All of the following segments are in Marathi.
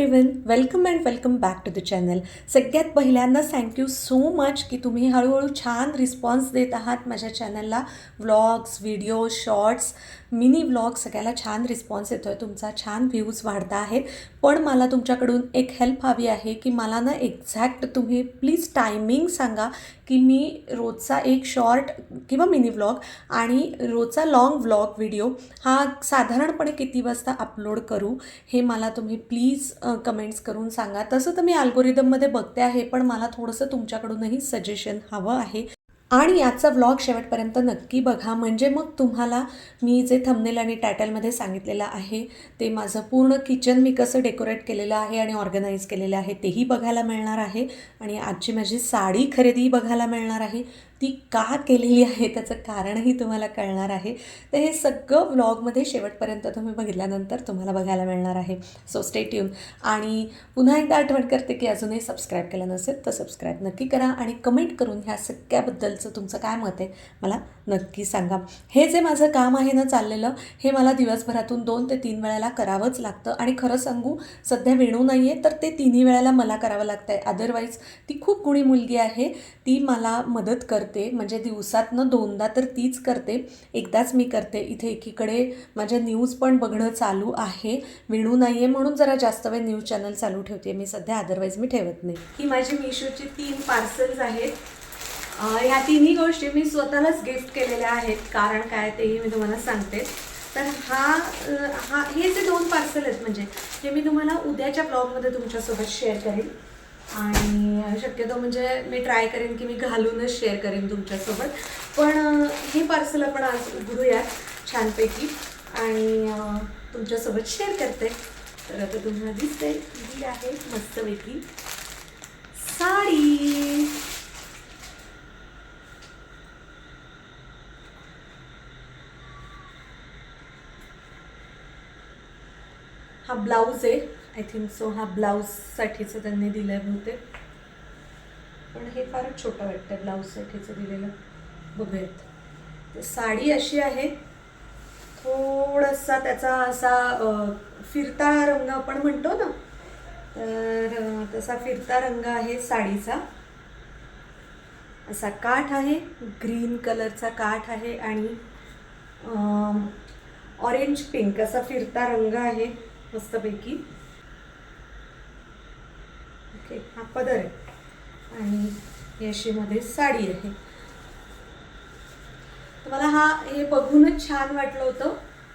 Everyone welcome and welcome back to the channel सगळ्यात पहिल्यांदा थँक्यू सो मच की तुम्ही हळूहळू छान रिस्पॉन्स देत आहात माझ्या चॅनलला vlogs video shorts mini vlog सगळ्याला छान रिस्पॉन्स येतो आहे तुमचा छान व्ह्यूज वाढता आहेत. पण मला तुमच्याकडून एक हेल्प हवी आहे की मला ना एक्झॅक्ट तुम्ही प्लीज टायमिंग सांगा की मी रोजचा एक शॉर्ट किंवा मिनी व्लॉग आणि रोजचा लाँग व्लॉग व्हिडिओ हा साधारणपणे किती वाजता अपलोड करू हे मला तुम्ही प्लीज कमेंट्स करून सांगा. तसं तर मी अल्गोरिदममध्ये बघते आहे पण मला थोडंसं तुमच्याकडूनही सजेशन हवं आहे. आणि याचा व्लॉग शेवटपर्यंत नक्की बघा. म्हणजे मग तुम्हाला मी जे थंबनेल आणि टायटलमध्ये सांगितलेलं आहे ते माझं पूर्ण किचन मी कसं डेकोरेट केलेलं आहे आणि ऑर्गनाईज केलेलं आहे तेही बघायला मिळणार आहे. आणि आजची माझी साडी खरेदी बघायला मिळणार आहे. ती का केलेली आहे त्याचं कारणही तुम्हाला कळणार आहे. तर हे सगळं व्लॉगमध्ये शेवटपर्यंत तुम्ही बघितल्यानंतर तुम्हाला बघायला मिळणार आहे. सो स्टे ट्यून आणि पुन्हा एकदा आठवण करते की अजूनही सबस्क्राईब केलं नसेल तर सबस्क्राईब नक्की करा आणि कमेंट करून ह्या सगळ्याबद्दलचं तुमचं काय मत आहे मला नक्की सांगा. हे जे माझं काम आहे ना चाललेलं हे मला दिवसभरातून दोन ते तीन वेळेला करावंच लागतं. आणि खरं सांगू सध्या वेणू नाही आहे तर ते तिन्ही वेळेला मला करावं लागतं आहे अदरवाईज ती खूप गुणी मुलगी आहे. ती मला मदत करते. म्हणजे दिवसातनं दोनदा तर तीच करते. एकदाच मी करते. इथे एकीकडे माझ्या न्यूज पण बघणं चालू आहे. विणू नाही आहे म्हणून जरा जास्त वेळ न्यूज चॅनल चालू ठेवते मी सध्या अदरवाईज मी ठेवत नाही. ही माझी मिशोची तीन पार्सल्स आहेत. ह्या तिन्ही गोष्टी मी स्वतःलाच गिफ्ट केलेल्या आहेत. कारण काय तेही मी तुम्हाला सांगते. तर हा हा हे जे दोन पार्सल आहेत म्हणजे हे मी तुम्हाला उद्याच्या ब्लॉगमध्ये तुमच्यासोबत शेअर करेन. आणि शक्यतो म्हणजे मी ट्राय करेन की मी घालूनच शेअर करेन तुमच्यासोबत. पण हे पार्सल आपण आज उघडूयात छानपैकी. आणि तुमच्यासोबत शेअर करते. तर आता तुम्हाला दिसते ही आहे मस्तपैकी साडी. हा ब्लाऊज आहे. आय थिंक सो हा ब्लाऊजसाठीचं त्यांनी दिलं आहे बहुतेक. पण हे फारच छोटं वाटतं ब्लाऊजसाठीचं दिलेलं. बघूयात. तर साडी अशी आहे. थोडासा त्याचा असा फिरता रंग आपण म्हणतो ना तर तसा फिरता रंग आहे साडीचा. असा काठ आहे ग्रीन कलरचा काठ आहे आणि ऑरेंज पिंक असा फिरता रंग आहे मस्तपैकी ओके हा पदर आहे. आणि यशीमध्ये साडी आहे. तर मला हा हे बघूनच छान वाटलं होतं.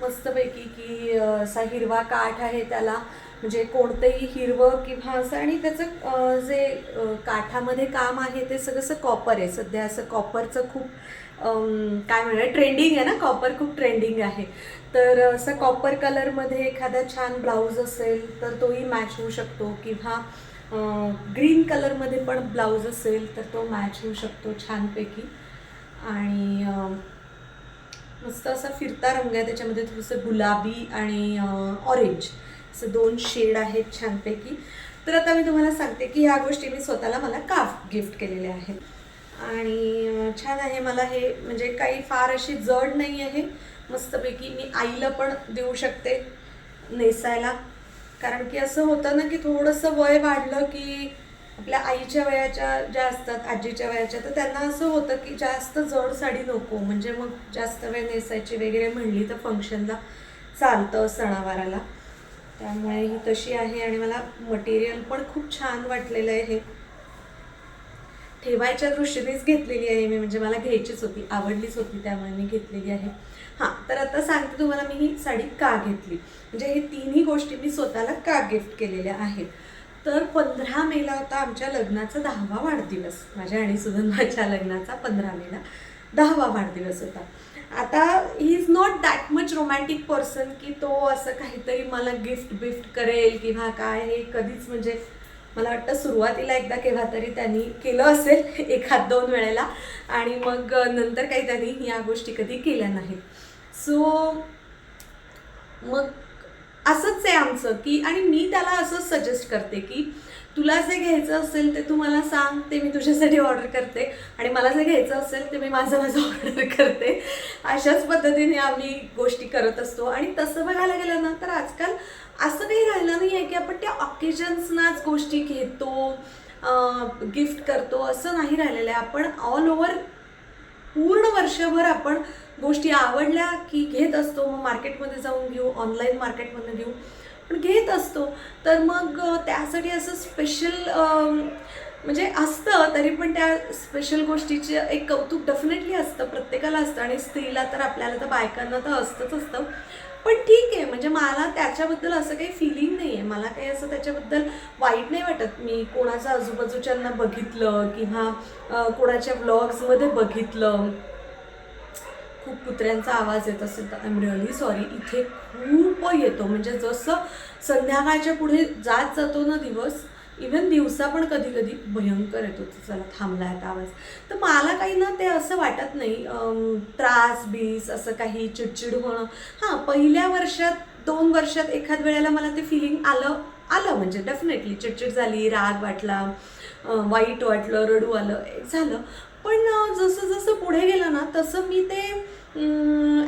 मस्तपैकी की असा हिरवा काठ आहे त्याला. म्हणजे कोणतंही हिरवं किंवा असं आणि त्याचं जे काठामध्ये काम आहे ते सगळं असं कॉपर आहे. सध्या असं कॉपरचं खूप काय म्हणणार ट्रेंडिंग आहे ना? कॉपर खूप ट्रेंडिंग आहे. तर असं कॉपर कलरमध्ये एखादा छान ब्लाऊज असेल तर तोही मॅच होऊ शकतो. किंवा ग्रीन कलरमध्ये पण ब्लाऊज असेल तर तो मॅच होऊ शकतो छानपैकी. आणि मस्त असा फिरता रंग आहे त्याच्यामध्ये थोडंसं गुलाबी आणि ऑरेंज असं दोन शेड आहेत छानपैकी. तर आता मी तुम्हाला सांगते की ह्या गोष्टी मी स्वतःला मला का गिफ्ट केलेल्या आहेत. आणि छान आहे मला हे म्हणजे काही फार अशी जड नाही आहे मस्तपैकी मी आईला पण देऊ शकते नेसायला. कारण की असं होतं ना की थोडंसं वय वाढलं की आपल्या आईच्या वयाच्या ज्या असतात आजीच्या वयाच्या तर त्यांना असं होतं की जास्त जड साडी नको. म्हणजे मग जास्त वेळ नेसायची वगैरे म्हणली तर फंक्शनला चालतं सणावाराला. त्यामुळे ही तशी आहे आणि मला मटेरियल पण खूप छान वाटलेलं आहे हे. ठेवायच्या दृष्टीनेच घेतलेली आहे मी म्हणजे मला घ्यायचीच होती आवडलीच होती त्यामुळे मी घेतलेली आहे. हां तर आता सांगते तुम्हाला मी ही साडी का घेतली. म्हणजे हे तिन्ही गोष्टी मी स्वतःला का गिफ्ट केलेल्या आहेत? तर पंधरा मेला होता आमच्या लग्नाचा दहावा वाढदिवस माझ्या आणि सुगंधाच्या लग्नाचा पंधरा मेला दहावा वाढदिवस होता. आता ही is not that much romantic person की तो असं काहीतरी मला गिफ्ट बिफ्ट करेल किंवा काय हे कधीच म्हणजे मला वाटतं सुरुवातीला एकदा केव्हा तरी त्यांनी केलं असेल एखाद दोन वेळेला. आणि मग नंतर काही त्यांनी या गोष्टी कधी केल्या नाहीत. सो मग असंच आहे आमचं की आणि मी त्याला असं सजेस्ट करते की तुला जे घ्यायचं असेल ते तू मला सांग ते मी तुझ्यासाठी ऑर्डर करते. आणि मला जे घ्यायचं असेल ते मी माझं माझं ऑर्डर करते. अशाच पद्धतीने आम्ही गोष्टी करत असतो. आणि तसं बघायला गेलं ना तर आजकाल असं काही राहिलं नाही आहे की आपण त्या ऑकेजन्सनाच गोष्टी घेतो गिफ्ट करतो असं नाही राहिलेलं आहे. आपण ऑल ओव्हर पूर्ण वर्षभर आपण गोष्टी आवडल्या की घेत असतो. मग मार्केटमध्ये जाऊन घेऊ ऑनलाईन मार्केटमधून घेऊ. पण घेत असतो. तर मग त्यासाठी असं स्पेशल म्हणजे असतं तरी पण त्या स्पेशल गोष्टीचे एक कौतुक डेफिनेटली असतं. प्रत्येकाला असतं आणि स्त्रीला तर आपल्याला तर बायकांना तर असतंच असतं. पण ठीक आहे म्हणजे मला त्याच्याबद्दल असं काही फिलिंग नाही आहे मला काही असं त्याच्याबद्दल वाईट नाही वाटत. मी कोणाचं आजूबाजूच्यांना बघितलं किंवा कोणाच्या व्लॉग्समध्ये बघितलं. खूप कुत्र्यांचा आवाज येत असेल तर आय एम रिअली सॉरी इथे खूप येतो. म्हणजे जसं संध्याकाळच्या पुढे जात जातो ना दिवस इवन दिवसा पण कधी कधी भयंकर येतो. चला थांबला आता आवाज. तर मला काही ना ते असं वाटत नाही. त्रास बीस असं काही चिडचिड होणं. हां पहिल्या वर्षात दोन वर्षात एखाद वेळेला मला ते फिलिंग आलं आलं म्हणजे डेफिनेटली चिडचिड झाली राग वाटला वाईट वाटलं रडू आलं झालं. पण जसं जसं पुढे गेलं ना तसं मी ते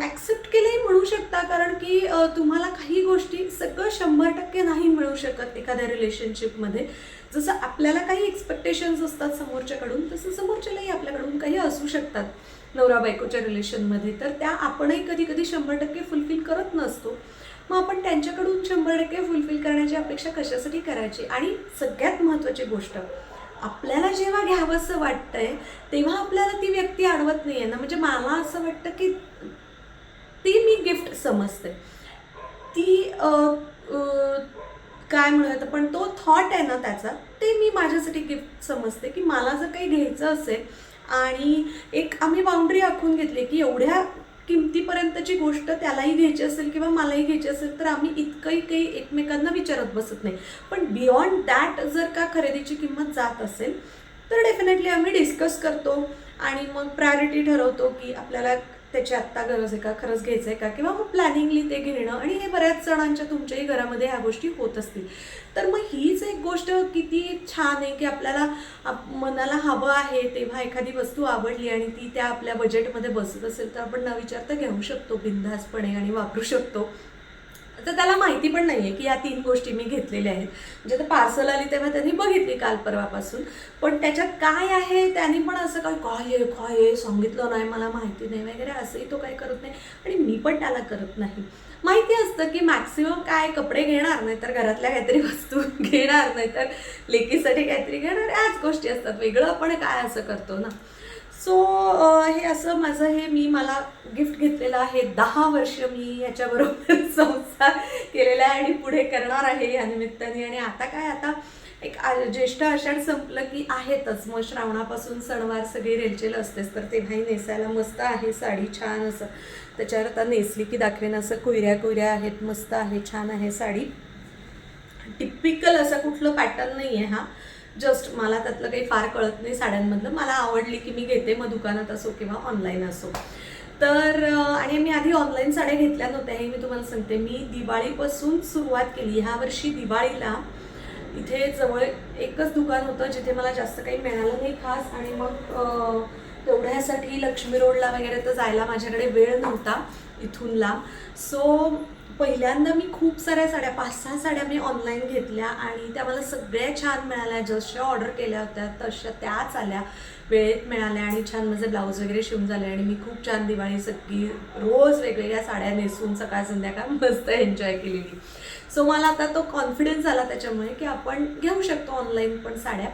ॲक्सेप्ट केलंही म्हणू शकता. कारण की तुम्हाला काही गोष्टी सगळं शंभर टक्के नाही मिळू शकत एखाद्या रिलेशनशिपमध्ये जसं आपल्याला काही एक्सपेक्टेशन्स असतात समोरच्याकडून तसं समोरच्यालाही आपल्याकडून काही असू शकतात नवरा बायकोच्या रिलेशनमध्ये तर त्या आपणही कधी कधी शंभर टक्के फुलफिल करत नसतो. मग आपण त्यांच्याकडून शंभर टक्के फुलफिल करण्याची अपेक्षा कशासाठी करायची? आणि सगळ्यात महत्त्वाची गोष्ट आपल्याला जेव्हा घ्यावंसं वाटतंय तेव्हा आपल्याला ती व्यक्ती अडवत नाही आहे ना. म्हणजे मला असं वाटतं की ती मी गिफ्ट समजते. ती अ, अ, काय म्हणूयात पण तो थॉट आहे ना त्याचा ते मी माझ्यासाठी गिफ्ट समजते की मला जर काही घ्यायचं असेल आणि एक आम्ही बाउंड्री आखून घेतली की एवढ्या किमतीपर्यंतची गोष्ट त्यालाही घ्यायची असेल किंवा मलाही घ्यायची असेल तर आम्ही इतकंही काही एकमेकांना विचारत बसत नाही. पण बियॉन्ड दॅट जर का खरेदीची किंमत जात असेल तर डेफिनेटली आम्ही डिस्कस करतो आणि मग प्रायोरिटी ठरवतो की आपल्याला त्याची आत्ता गरज आहे का? खरंच घ्यायचं आहे का? किंवा मग प्लॅनिंगली ते घेणं. आणि हे बऱ्याच जणांच्या तुमच्याही घरामध्ये ह्या गोष्टी होत असतील. तर मग हीच एक गोष्ट किती छान आहे की आपल्याला आप- मनाला हवं आहे तेव्हा एखादी वस्तू आवडली आणि ती त्या आपल्या बजेटमध्ये बसत असेल तर आपण न विचारता घेऊ शकतो बिनधास्तपणे आणि वापरू शकतो. तर त्याला माहिती पण नाही आहे की या तीन गोष्टी मी घेतलेल्या आहेत. म्हणजे तर पार्सल आली तेव्हा त्यांनी बघितली काल परवापासून. पण त्याच्यात काय आहे त्यांनी पण असं काय काय आहे काय आहे? सांगितलं नाही मला माहिती नाही वगैरे असंही तो काही करत नाही. आणि मी पण त्याला करत नाही. माहिती असतं की मॅक्सिमम काय कपडे घेणार नाही तर घरातल्या काहीतरी वस्तू घेणार नाही तर लेकीसाठी काहीतरी घेणार याच गोष्टी असतात. वेगळं आपण काय असं करतो ना? सो हे असं माझं हे मी मला गिफ्ट घेतलेलं आहे. दहा वर्ष मी याच्याबरोबर संसार केलेला आहे आणि पुढे करणार आहे या निमित्ताने. आणि आता काय आता एक ज्येष्ठ आषाढ संपलं की आहेतच. मग श्रावणापासून सणवार सगळी रेलचेल असतेच. तर ते भाई नेसायला मस्त आहे. साडी छान असं. त्याच्यावर आता नेसली की दाखवेन असं कुयऱ्या कुयऱ्या आहेत. मस्त आहे. छान आहे साडी. टिपिकल असं कुठलं पॅटर्न नाही आहे हा. जस्ट मला त्यातलं काही फार कळत नाही साड्यांमधलं. मला आवडली की मी घेते मग दुकानात असो किंवा ऑनलाईन असो. तर आणि मी आधी ऑनलाईन साड्या घेतल्या नव्हत्या हे मी तुम्हाला सांगते. मी दिवाळीपासून सुरुवात केली. ह्या वर्षी दिवाळीला इथे जवळ एकच दुकान होतं जिथे मला जास्त काही मिळालं नाही खास. आणि मग तेवढ्यासाठी लक्ष्मी रोडला वगैरे तर जायला माझ्याकडे वेळ नव्हता इथूनला. सो पहिल्यांदा मी खूप साऱ्या साड्या पाच सहा साड्या मी ऑनलाईन घेतल्या आणि त्या मला सगळ्या छान मिळाल्या. जशा ऑर्डर केल्या होत्या तशा त्याच आल्या. वेळेत मिळाल्या आणि छान माझे ब्लाऊज वगैरे शिवून झाले आणि मी खूप छान दिवाळी सगळी रोज वेगवेगळ्या साड्या नेसून सकाळ संध्याकाळ मस्त एन्जॉय केलेली सो मला आता तो कॉन्फिडन्स आला त्याच्यामुळे की आपण घेऊ शकतो ऑनलाईन पण साड्या.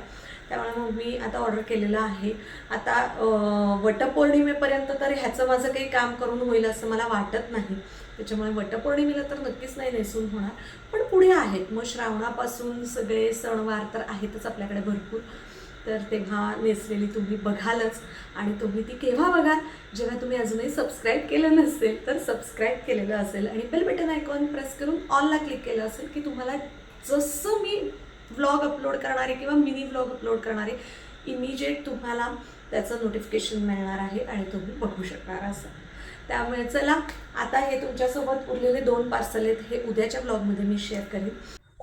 त्यामुळे मग मी आता ऑर्डर केलेलं आहे. आता वटपौर्णिमेपर्यंत तर ह्याचं माझं काही काम करून होईल असं मला वाटत नाही. त्याच्यामुळे वटपौर्णिमेला तर नक्कीच नाही नेसून होणार. पण पुढे आहेत. मग श्रावणापासून सगळे सणवार तर आहेतच आपल्याकडे भरपूर. तर तेव्हा नेसलेली तुम्ही बघालच. आणि तुम्ही ती केव्हा बघाल? जेव्हा तुम्ही अजूनही सबस्क्राईब केलं नसेल तर सबस्क्राईब केलेलं असेल. आणि बेल बटन आयकॉन प्रेस करून ऑलला क्लिक केलं असेल की तुम्हाला जसं मी व्लॉग अपलोड करणारे किंवा मिनी व्लॉग अपलोड करणारे इमिजिएट तुम्हाला त्याचं नोटिफिकेशन मिळणार आहे आणि तुम्ही बघू शकणार असं. त्यामुळे चला आता हे तुमच्यासोबत उरलेले दोन पार्सल आहेत हे उद्याच्या ब्लॉगमध्ये मी शेअर करेन.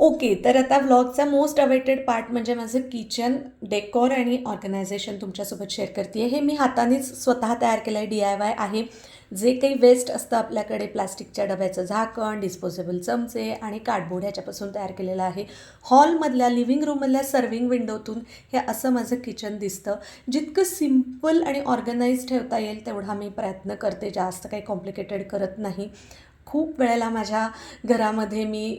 ओके तर आता व्लॉगचा मोस्ट अवेटेड पार्ट म्हणजे माझं किचन डेकोर आणि ऑर्गनायझेशन तुमच्यासोबत शेअर करते हे मी हातानेच स्वतः तयार केलं आहे डी आय वाय आहे. जे काही वेस्ट असतं आपल्याकडे प्लास्टिकच्या डब्याचं झाकण डिस्पोजेबल चमचे आणि कार्डबोर्ड ह्याच्यापासून तयार केलेलं आहे. हॉलमधल्या लिव्हिंग रूममधल्या सर्विंग विंडोतून हे असं माझं किचन दिसतं. जितकं सिंपल आणि ऑर्गनाईज ठेवता येईल तेवढा मी प्रयत्न करते. जास्त काही कॉम्प्लिकेटेड करत नाही. खूप वेळेला माझ्या घरामध्ये मी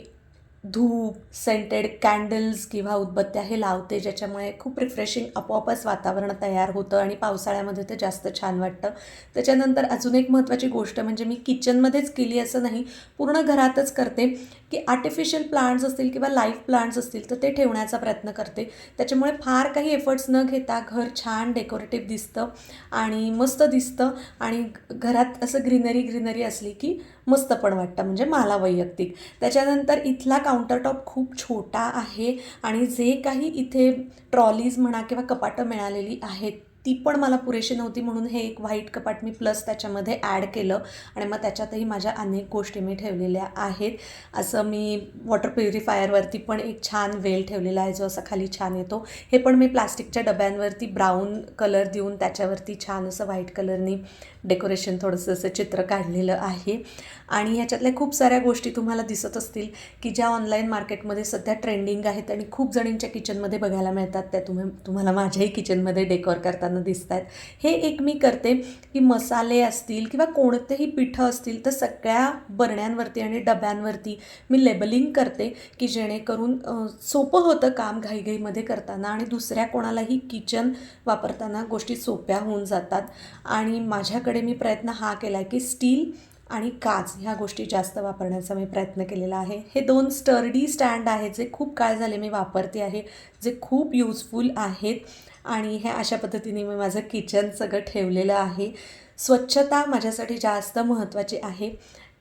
धूप सेंटेड कॅन्डल्स किंवा उदबत्त्या हे लावते ज्याच्यामुळे खूप रिफ्रेशिंग आपोआपच वातावरण तयार होतं आणि पावसाळ्यामध्ये ते जास्त छान वाटतं. त्याच्यानंतर अजून एक महत्त्वाची गोष्ट म्हणजे मी किचनमध्येच केली असं नाही पूर्ण घरातच करते की आर्टिफिशियल प्लांट्स असतील किंवा लाईव्ह प्लांट्स असतील तर ते ठेवण्याचा प्रयत्न करते. त्याच्यामुळे फार काही एफर्ट्स न घेता घर छान डेकोरेटिव्ह दिसतं आणि मस्त दिसतं आणि घरात असं ग्रीनरी ग्रीनरी असली की मस्त पण वाटतं म्हणजे मला वैयक्तिक. त्याच्यानंतर इथला काउंटरटॉप खूप छोटा आहे आणि जे काही इथे ट्रॉलीज म्हणा किंवा कपाटं मिळालेली आहेत ती पण मला पुरेशी नव्हती म्हणून हे एक व्हाईट कपाट मी प्लस त्याच्यामध्ये ॲड केलं. आणि मग त्याच्यातही माझ्या अनेक गोष्टी मी ठेवलेल्या आहेत. असं मी वॉटर प्युरिफायरवरती पण एक छान वेल ठेवलेला आहे जो असा खाली छान येतो. हे पण मी प्लास्टिकच्या डब्यांवरती ब्राऊन कलर देऊन त्याच्यावरती छान असं व्हाईट कलरनी डेकोरेशन थोडंसं असं चित्र काढलेलं आहे. आणि ह्याच्यातल्या खूप साऱ्या गोष्टी तुम्हाला दिसत असतील की ज्या ऑनलाईन मार्केटमध्ये सध्या ट्रेंडिंग आहेत आणि खूप जणींच्या किचनमध्ये बघायला मिळतात त्या तुम्ही तुम्हाला माझ्याही किचनमध्ये डेकोर करताना दिसत आहेत हे एक मी करते की मसाले असतील किंवा कोणतेही पिठं असतील तर सगळ्या बरण्यांवरती आणि डब्यांवरती मी लेबलिंग करते की जेणेकरून सोपं होतं काम घाईघाईमध्ये करताना आणि दुसऱ्या कोणालाही किचन वापरताना गोष्टी सोप्या होऊन जातात. आणि माझ्याकडे मी प्रयत्न हा केला आहे की स्टील आणि काच ह्या गोष्टी जास्त वापरण्याचा मी प्रयत्न केलेला आहे. हे दोन स्टर्डी स्टँड आहेत जे खूप काळ झाले मी वापरते आहे जे खूप यूजफुल आहेत आणि हे अशा पद्धतीने मी माझं किचन सगळं ठेवलेलं आहे. स्वच्छता माझ्यासाठी जास्त महत्त्वाची आहे.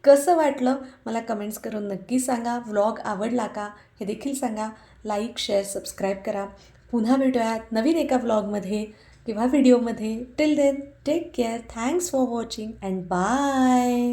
कसं वाटलं? मला कमेंट्स करून नक्की सांगा. व्लॉग आवडला का? हे देखील सांगा. लाईक शेअर सबस्क्राईब करा. पुन्हा भेटूयात नवीन एका व्लॉगमध्ये किंवा व्हिडिओमध्ये till then take care thanks for watching and bye